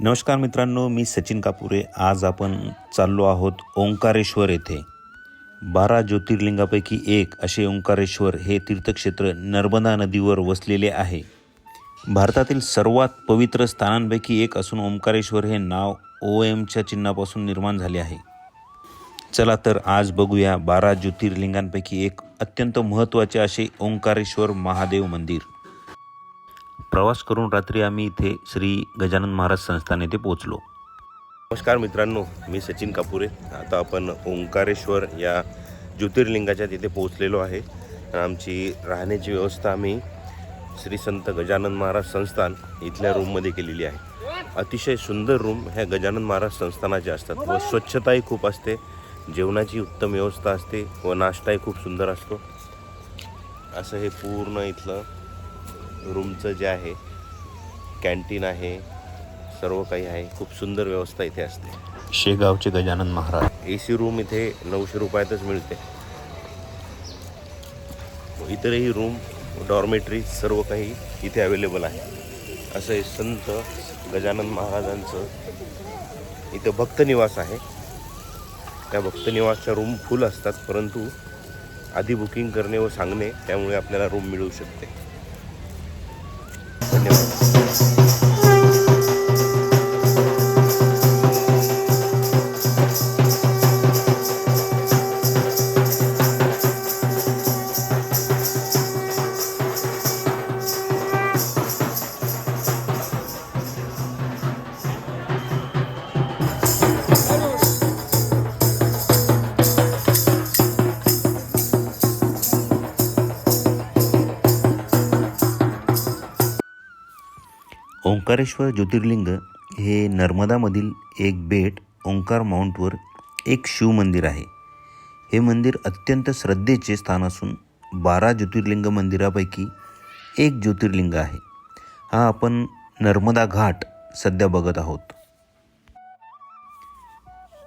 नमस्कार मित्रांनो मी सचिन कापुरे. आज आपण चाललो आहोत ओंकारेश्वर येथे. बारा ज्योतिर्लिंगापैकी एक असे ओंकारेश्वर हे तीर्थक्षेत्र नर्मदा नदीवर वसलेले आहे. भारतातील सर्वात पवित्र स्थानांपैकी एक असून ओंकारेश्वर हे नाव ओ एमच्या चिन्हापासून निर्माण झाले आहे. चला तर आज बघूया बारा ज्योतिर्लिंगांपैकी एक अत्यंत महत्त्वाचे असे ओंकारेश्वर महादेव मंदिर. प्रवास करून रात्री आम्ही इथे श्री गजानन महाराज संस्थान येथे पोहोचलो. नमस्कार मित्रांनो मी सचिन कापुरे. आता आपण ओंकारेश्वर या ज्योतिर्लिंगाच्या तिथे पोहोचलेलो आहे. आमची राहण्याची व्यवस्था आम्ही श्री संत गजानन महाराज संस्थान इथल्या रूममध्ये केलेली आहे. अतिशय सुंदर रूम ह्या गजानन महाराज संस्थानाचे असतात व स्वच्छताही खूप असते जेवणाची उत्तम व्यवस्था असते व नाश्ताही खूप सुंदर असतो. असं हे पूर्ण इथलं रूमचं जे आहे कॅन्टीन आहे सर्व काही आहे. खूप सुंदर व्यवस्था इथे असते. शेगावचे Gajanan Maharaj. A C room इथे नऊशे रुपयातच मिळते. इतरही रूम डॉर्मेटरी सर्व काही इथे अवेलेबल आहे. असं हे संत गजानन महाराजांचं इथं भक्तनिवास आहे. त्या भक्तनिवासच्या रूम फुल असतात परंतु आधी बुकिंग करणे व सांगणे त्यामुळे आपल्याला रूम मिळू शकते. धन्यवाद ओंकारेश्वर ज्योतिर्लिंग हे नर्मदामधील एक बेट ओंकार माउंटवर एक शिवमंदिर आहे. हे मंदिर अत्यंत श्रद्धेचे स्थान असून बारा ज्योतिर्लिंग मंदिरापैकी एक ज्योतिर्लिंग आहे. हा आपण नर्मदा घाट सध्या बघत आहोत.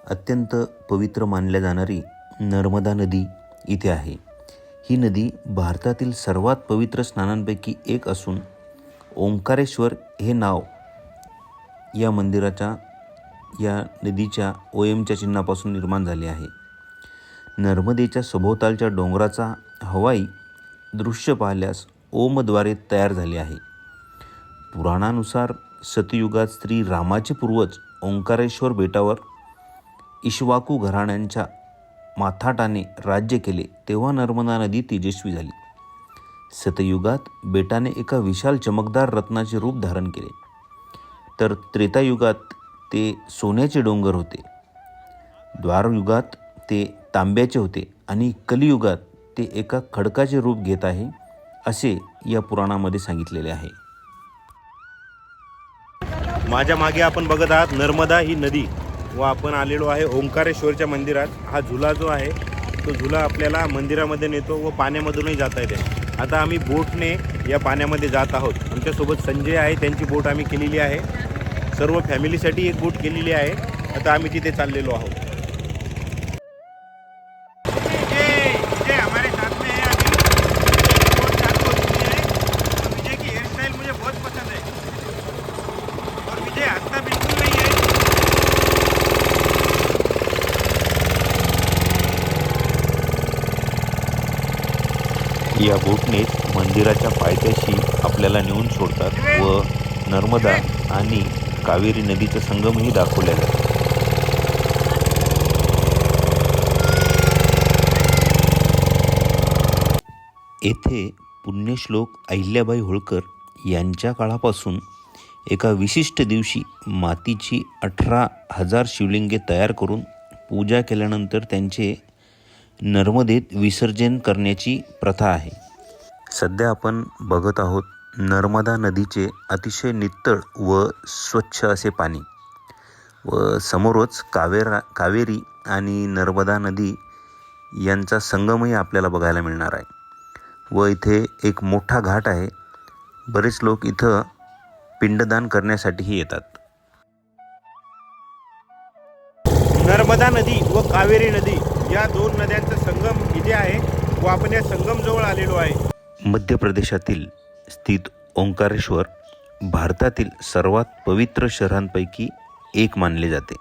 अत्यंत पवित्र मानल्या जाणारी नर्मदा नदी इथे आहे. ही नदी भारतातील सर्वात पवित्र स्नानांपैकी एक असून ओंकारेश्वर हे नाव या मंदिराच्या या नदीच्या ओएमच्या चिन्हापासून निर्माण झाले आहे. नर्मदेच्या सभोवतालच्या डोंगराचा हवाई दृश्य पाहिल्यास ओमद्वारे तयार झाले आहे. पुराणानुसार सतयुगात श्री रामाचे पूर्वज ओंकारेश्वर बेटावर इश्वाकू घराण्यांच्या माथाटाने राज्य केले तेव्हा नर्मदा नदी तेजस्वी झाली. सतयुगात बेटाने एका विशाल चमकदार रत्नाचे रूप धारण केले. तर त्रेतायुगात ते सोन्याचे डोंगर होते. द्वारयुगात ते तांब्याचे होते आणि कलियुगात ते एका खडकाचे रूप घेत आहे असे या पुराणामध्ये सांगितलेले आहे. माझ्या मागे आपण बघत आहात नर्मदा ही नदी व आपण आलेलो आहे ओंकारेश्वरच्या मंदिरात. हा झुला जो आहे तो झुला आपल्याला मंदिरामध्ये नेतो व पाण्यामधूनही जाता येते. आता आम्ही बोटने या पाण्यामध्ये जात आहोत. आमच्यासोबत संजय आहे त्यांची बोट आम्ही केलेली आहे. सर्व फॅमिलीसाठी एक बोट केलेली आहे. आता आम्ही तिथे चाललेलो आहोत. या बोटनेच मंदिराच्या पायथ्याशी आपल्याला नेऊन सोडतात व नर्मदा आणि कावेरी नदीचा संगमही दाखवल्या जातो येथे पुण्यश्लोक अहिल्याबाई होळकर यांच्या काळापासून एका विशिष्ट दिवशी मातीची अठरा हजार शिवलिंगे तयार करून पूजा केल्यानंतर त्यांचे नर्मदेत विसर्जन करण्याची प्रथा आहे. सध्या आपण बघत आहोत नर्मदा नदीचे अतिशय नितळ व स्वच्छ असे पाणी. व समोरच कावेरा कावेरी आणि नर्मदा नदी यांचा संगमही आपल्याला बघायला मिळणार आहे. व इथे एक मोठा घाट आहे. बरेच लोक इथं पिंडदान करण्यासाठीही येतात. नर्मदा नदी व कावेरी नदी या दोन नद्यांचा संगम इथे आहे. व आपण या संगमजवळ आलेलो आहे. मध्य प्रदेशातील स्थित ओंकारेश्वर भारतातील सर्वात पवित्र शहरांपैकी एक मानले जाते.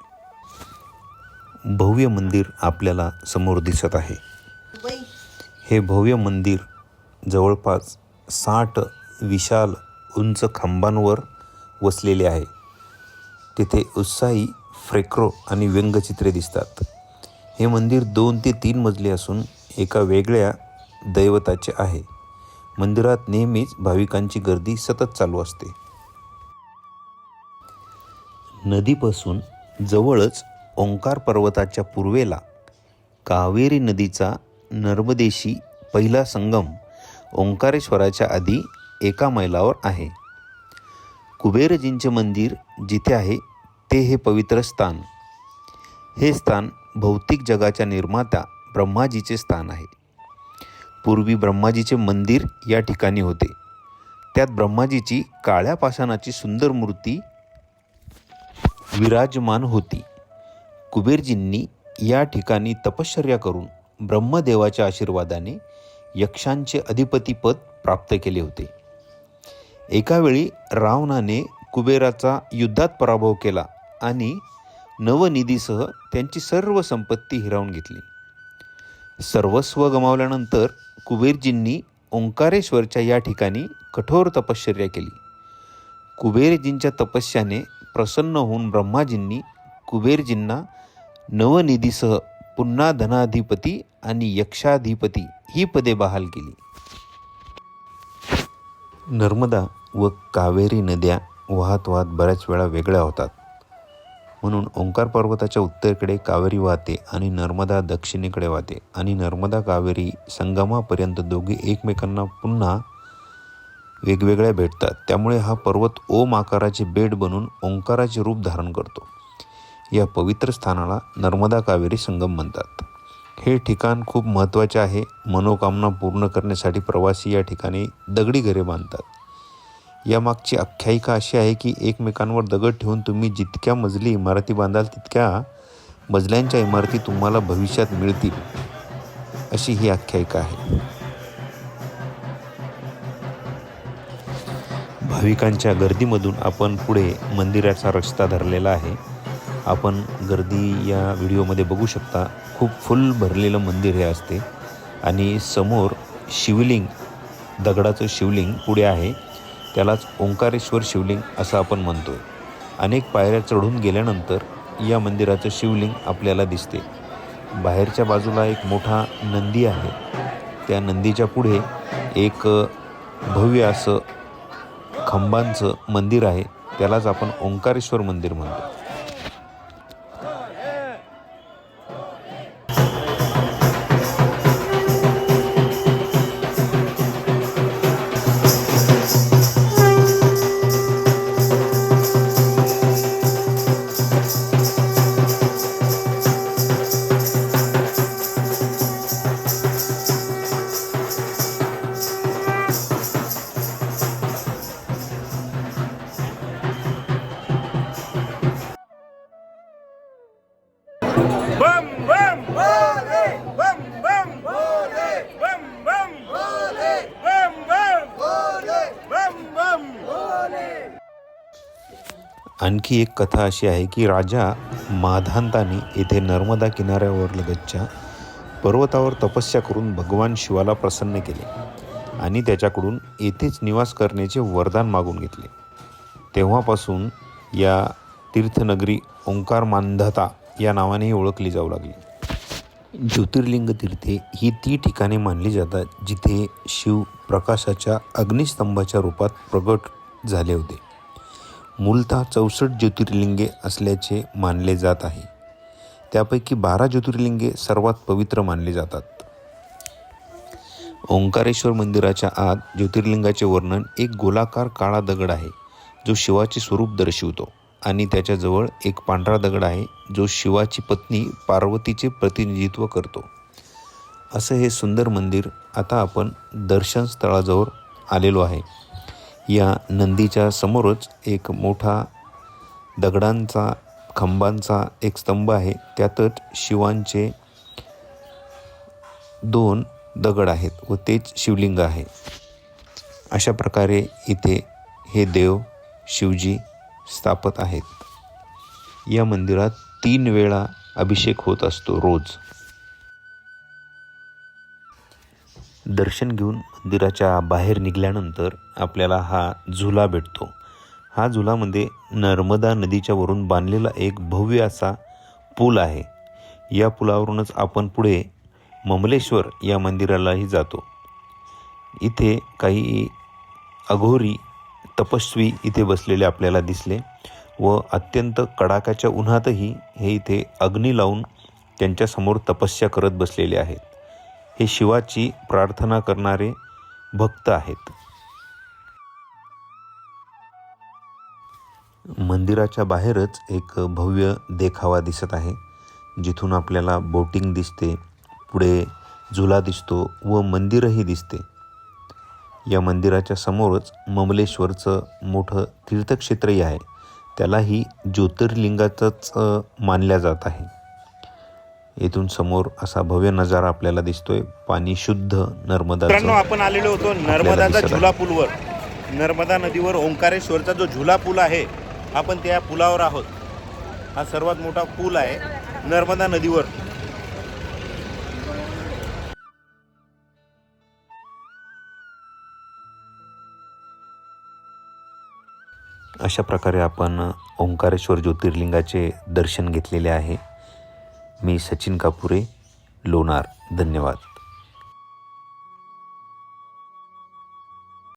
भव्य मंदिर आपल्याला समोर दिसत आहे. हे भव्य मंदिर जवळपास साठ विशाल उंच खांबांवर वसलेले आहे. तिथे उत्साही फ्रेक्रो आणि व्यंगचित्रे दिसतात. हे मंदिर दोन ते तीन मजले असून एका वेगळ्या दैवताचे आहे. मंदिरात नेहमीच भाविकांची गर्दी सतत चालू असते. नदीपासून जवळच ओंकार पर्वताच्या पूर्वेला कावेरी नदीचा नर्मदेशी पहिला संगम ओंकारेश्वराच्या आधी एका मैलावर आहे. कुबेरजींचे मंदिर जिथे आहे ते हे पवित्र स्थान. हे स्थान भौतिक जगाच्या निर्माता ब्रह्माजीचे स्थान आहे. पूर्वी ब्रह्माजीचे मंदिर या ठिकाणी होते. त्यात ब्रह्माजीची काळ्या पाषाणाची सुंदर मूर्ती विराजमान होती. कुबेरजींनी या ठिकाणी तपश्चर्या करून ब्रह्मदेवाच्या आशीर्वादाने यक्षांचे अधिपतीपद प्राप्त केले होते. एकावेळी रावणाने कुबेराचा युद्धात पराभव केला आणि नवनिधीसह त्यांची सर्व संपत्ती हिरावून घेतली. सर्वस्व गमावल्यानंतर कुबेरजींनी ओंकारेश्वरच्या या ठिकाणी कठोर तपश्चर्या केली. कुबेरजींच्या तपस्याने प्रसन्न होऊन ब्रह्माजींनी कुबेरजींना नवनिधीसह पुन्हा धनाधिपती आणि यक्षाधिपती ही पदे बहाल केली. नर्मदा व कावेरी नद्या वाहत वाहत बऱ्याच वेळा वेगळ्या होतात. म्हणून ओंकार पर्वताच्या उत्तरेकडे कावेरी वाहते आणि नर्मदा दक्षिणेकडे वाहते. आणि नर्मदा कावेरी संगमापर्यंत दोघे एकमेकांना पुन्हा वेगवेगळ्या भेटतात. त्यामुळे हा पर्वत ओम आकाराचे बेट बनून ओंकाराचे रूप धारण करतो. या पवित्र स्थानाला नर्मदा कावेरी संगम म्हणतात. हे ठिकाण खूप महत्त्वाचे आहे. मनोकामना पूर्ण करण्यासाठी प्रवासी या ठिकाणी दगडी घरे बांधतात. यामागची आख्यायिका अशी आहे की एकमेकांवर दगड ठेवून तुम्ही जितक्या मजली इमारती बांधाल तितक्या मजल्यांच्या इमारती तुम्हाला भविष्यात मिळतील अशी ही आख्यायिका आहे. भाविकांच्या गर्दीमधून आपण पुढे मंदिराचा रस्ता धरलेला आहे. आपण गर्दी या व्हिडिओमध्ये बघू शकता. खूप फुल भरलेलं मंदिर हे असते. आणि समोर शिवलिंग दगडाचं शिवलिंग पुढे आहे. त्यालाच ओंकारेश्वर शिवलिंग असं आपण म्हणतो अनेक पायऱ्या चढून गेल्यानंतर या मंदिराचं शिवलिंग आपल्याला दिसते. बाहेरच्या बाजूला एक मोठा नंदी आहे. त्या नंदीच्या पुढे एक भव्य असं खंबांचं मंदिर आहे. त्यालाच आपण ओंकारेश्वर मंदिर म्हणतो. आणखी एक कथा अशी आहे की राजा माधांताने येथे नर्मदा किनाऱ्यावर लगतच्या पर्वतावर तपस्या करून भगवान शिवाला प्रसन्न केले आणि त्याच्याकडून येथेच निवास करण्याचे वरदान मागून घेतले. तेव्हापासून या तीर्थनगरी ओंकार मांधता या नावानेही ओळखली जाऊ लागली. ज्योतिर्लिंग तीर्थे ही ती ठिकाणे मानली जातात जिथे शिव प्रकाशाच्या अग्निस्तंभाच्या रूपात प्रगट झाले होते. मूलतः चौसष्ट ज्योतिर्लिंगे असल्याचे मानले जात आहे. त्यापैकी बारा ज्योतिर्लिंगे सर्वात पवित्र मानले जातात. ओंकारेश्वर मंदिराच्या आत ज्योतिर्लिंगाचे वर्णन एक गोलाकार काळा दगड आहे जो शिवाचे स्वरूप दर्शवतो आणि त्याच्याजवळ एक पांढरा दगड आहे जो शिवाची पत्नी पार्वतीचे प्रतिनिधित्व करतो. असं हे सुंदर मंदिर आता आपण दर्शन स्थळाजवळ आलेलो आहे. या नंदीच्या समोरच एक मोठा दगडांचा खांबांचा एक स्तंभ आहे. त्यातच शिवांचे दोन दगड आहेत व तेच शिवलिंग आहे. अशा प्रकारे इथे हे देव शिवजी स्थापत आहेत. या मंदिरात तीन वेळा अभिषेक होत असतो रोज. दर्शन घेऊन मंदिराच्या बाहेर निघाल्यानंतर आपल्याला हा झुला भेटतो. हा झुलामध्ये नर्मदा नदीच्या वरून बांधलेला एक भव्य असा पूल आहे. या पुलावरूनच आपण पुढे ममलेश्वर या मंदिरालाही जातो. इथे काही अघोरी तपस्वी इथे बसलेले आपल्याला दिसले व अत्यंत कडाक्याच्या उन्हातही हे इथे अग्नी लावून त्यांच्यासमोर तपस्या करत बसलेले आहेत. हे शिवाची प्रार्थना करणारे भक्त आहेत. मंदिराच्या बाहेरच एक भव्य देखावा दिसत आहे. जिथून आपल्याला बोटिंग दिसते पुढे झुला दिसतो व मंदिरही दिसते. या मंदिराच्या समोरच ममलेश्वरचं मोठं तीर्थक्षेत्रही आहे. त्यालाही ज्योतिर्लिंगाचंच मानल्या जात आहे. येथून समोर असा भव्य नजारा आपल्याला दिसतोय. पाणी शुद्ध नर्मदाचं आपण आलेलो होतो नर्मदाचा. झुला पूलवर. नर्मदा नदीवर ओंकारेश्वरचा जो झुला पूल आहे आपण त्या पुलावर आहोत. हा सर्वात मोठा पूल आहे नर्मदा नदीवर. अशा प्रकारे आपण ओंकारेश्वर ज्योतिर्लिंगाचे दर्शन घेतलेले आहे. मी सचिन कापुरे लोणार. धन्यवाद.